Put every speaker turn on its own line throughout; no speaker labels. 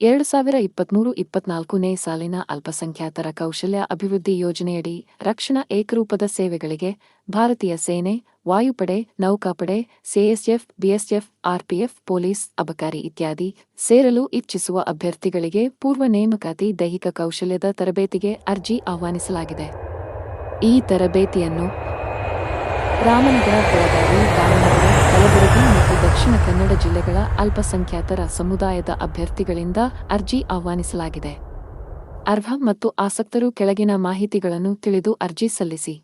ಎರಡು ಸಾವಿರ ಇಪ್ಪತ್ಮೂರು ಇಪ್ಪತ್ನಾಲ್ಕನೇ ಸಾಲಿನ ಅಲ್ಪಸಂಖ್ಯಾತರ ಕೌಶಲ್ಯ ಅಭಿವೃದ್ಧಿ ಯೋಜನೆಯಡಿ ರಕ್ಷಣಾ ಏಕರೂಪದ ಸೇವೆಗಳಿಗೆ ಭಾರತೀಯ ಸೇನೆ, ವಾಯುಪಡೆ, ನೌಕಾಪಡೆ ಸಿಎಸ್ಎಫ್ ಬಿಎಸ್ಎಫ್ ಆರ್ಪಿಎಫ್ ಪೊಲೀಸ್, ಅಬಕಾರಿ ಇತ್ಯಾದಿ ಸೇರಲು ಇಚ್ಛಿಸುವ ಅಭ್ಯರ್ಥಿಗಳಿಗೆ ಪೂರ್ವ ನೇಮಕಾತಿ ದೈಹಿಕ ಕೌಶಲ್ಯದ ತರಬೇತಿಗೆ ಅರ್ಜಿ ಆಹ್ವಾನಿಸಲಾಗಿದೆ. ಈ ತರಬೇತಿಯನ್ನು ರಾಮನಗರ ಬೆಳಗಾವಿ ದಕ್ಷಿಣ ಕನ್ನಡ ಜಿಲ್ಲೆಗಳ ಅಲ್ಪಸಂಖ್ಯಾತರ ಸಮುದಾಯದ ಅಭ್ಯರ್ಥಿಗಳಿಂದ ಅರ್ಜಿ ಆಹ್ವಾನಿಸಲಾಗಿದೆ. ಅರ್ಹ ಮತ್ತು ಆಸಕ್ತರು ಕೆಳಗಿನ ಮಾಹಿತಿಗಳನ್ನು ತಿಳಿದು ಅರ್ಜಿ ಸಲ್ಲಿಸಿ.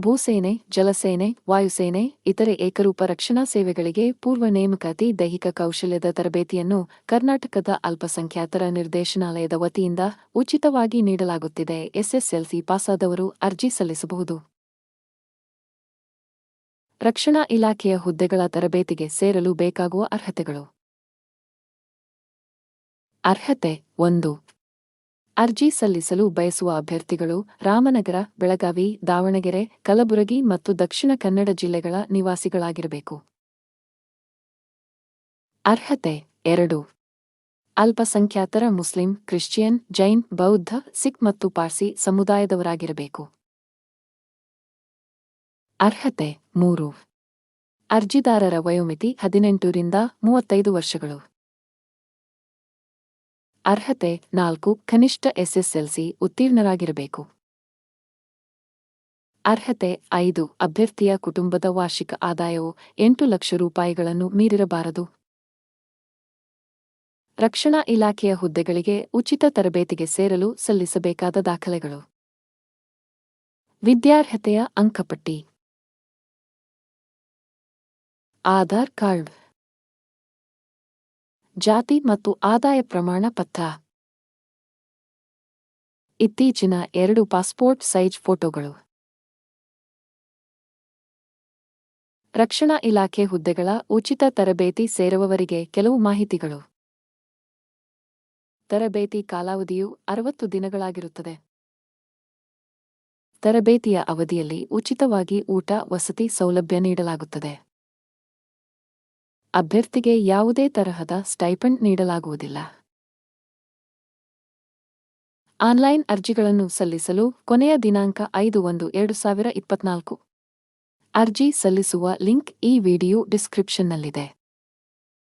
ಭೂಸೇನೆ, ಜಲಸೇನೆ, ವಾಯುಸೇನೆ, ಇತರೆ ಏಕರೂಪ ರಕ್ಷಣಾ ಸೇವೆಗಳಿಗೆ ಪೂರ್ವ ನೇಮಕಾತಿ ದೈಹಿಕ ಕೌಶಲ್ಯದ ತರಬೇತಿಯನ್ನು ಕರ್ನಾಟಕದ ಅಲ್ಪಸಂಖ್ಯಾತರ ನಿರ್ದೇಶನಾಲಯದ ವತಿಯಿಂದ ಉಚಿತವಾಗಿ ನೀಡಲಾಗುತ್ತಿದೆ. ಎಸ್ಎಸ್ಎಲ್ಸಿ ಪಾಸಾದವರು ಅರ್ಜಿ ಸಲ್ಲಿಸಬಹುದು. ರಕ್ಷಣಾ ಇಲಾಖೆಯ ಹುದ್ದೆಗಳ ತರಬೇತಿಗೆ ಸೇರಲು ಬೇಕಾಗುವ ಅರ್ಹತೆಗಳು. ಅರ್ಹತೆ ಒಂದು. ಅರ್ಜಿ ಸಲ್ಲಿಸಲು ಬಯಸುವ ಅಭ್ಯರ್ಥಿಗಳು ರಾಮನಗರ, ಬೆಳಗಾವಿ, ದಾವಣಗೆರೆ, ಕಲಬುರಗಿ ಮತ್ತು ದಕ್ಷಿಣ ಕನ್ನಡ ಜಿಲ್ಲೆಗಳ ನಿವಾಸಿಗಳಾಗಿರಬೇಕು. ಅರ್ಹತೆ ಎರಡು. ಅಲ್ಪಸಂಖ್ಯಾತರ ಮುಸ್ಲಿಂ, ಕ್ರಿಶ್ಚಿಯನ್, ಜೈನ್, ಬೌದ್ಧ, ಸಿಖ್ ಮತ್ತು ಪಾರ್ಸಿ ಸಮುದಾಯದವರಾಗಿರಬೇಕು. ಅರ್ಹತೆ ಮೂರು. ಅರ್ಜಿದಾರರ ವಯೋಮಿತಿ ಹದಿನೆಂಟರಿಂದ ಮೂವತ್ತೈದು ವರ್ಷಗಳು. ಅರ್ಹತೆ ನಾಲ್ಕು, ಕನಿಷ್ಠ ಎಸ್ಎಸ್ಎಲ್ಸಿ ಉತ್ತೀರ್ಣರಾಗಿರಬೇಕು. ಅರ್ಹತೆ ಐದು, ಅಭ್ಯರ್ಥಿಯ ಕುಟುಂಬದ ವಾರ್ಷಿಕ ಆದಾಯವು ಎಂಟು ಲಕ್ಷ ರೂಪಾಯಿಗಳನ್ನು ಮೀರಿರಬಾರದು. ರಕ್ಷಣಾ ಇಲಾಖೆಯ ಹುದ್ದೆಗಳಿಗೆ ಉಚಿತ ತರಬೇತಿಗೆ ಸೇರಲು ಸಲ್ಲಿಸಬೇಕಾದ ದಾಖಲೆಗಳು. ವಿದ್ಯಾರ್ಹತೆಯ ಅಂಕಪಟ್ಟಿ. ಆಧಾರ್ ಕಾರ್ಡ್. ಜಾತಿ ಮತ್ತು ಆದಾಯ ಪ್ರಮಾಣ ಪತ್ರ. ಇತ್ತೀಚಿನ ಎರಡು ಪಾಸ್ಪೋರ್ಟ್ ಸೈಜ್ ಫೋಟೋಗಳು. ರಕ್ಷಣಾ ಇಲಾಖೆ ಹುದ್ದೆಗಳ ಉಚಿತ ತರಬೇತಿ ಸೇರುವವರಿಗೆ ಕೆಲವು ಮಾಹಿತಿಗಳು. ತರಬೇತಿ ಕಾಲಾವಧಿಯು ಅರವತ್ತು ದಿನಗಳಾಗಿರುತ್ತದೆ. ತರಬೇತಿಯ ಅವಧಿಯಲ್ಲಿ ಉಚಿತವಾಗಿ ಊಟ, ವಸತಿ ಸೌಲಭ್ಯ ನೀಡಲಾಗುತ್ತದೆ. ಅಭ್ಯರ್ಥಿಗೆ ಯಾವುದೇ ತರಹದ ಸ್ಟೈಪಂಡ್ ನೀಡಲಾಗುವುದಿಲ್ಲ. ಆನ್ಲೈನ್ ಅರ್ಜಿಗಳನ್ನು ಸಲ್ಲಿಸಲು ಕೊನೆಯ ದಿನಾಂಕ ಐದು ಒಂದು ಎರಡು ಸಾವಿರ ಇಪ್ಪತ್ನಾಲ್ಕು. ಅರ್ಜಿ ಸಲ್ಲಿಸುವ ಲಿಂಕ್ ಈ ವಿಡಿಯೋ ಡಿಸ್ಕ್ರಿಪ್ಷನ್ನಲ್ಲಿದೆ.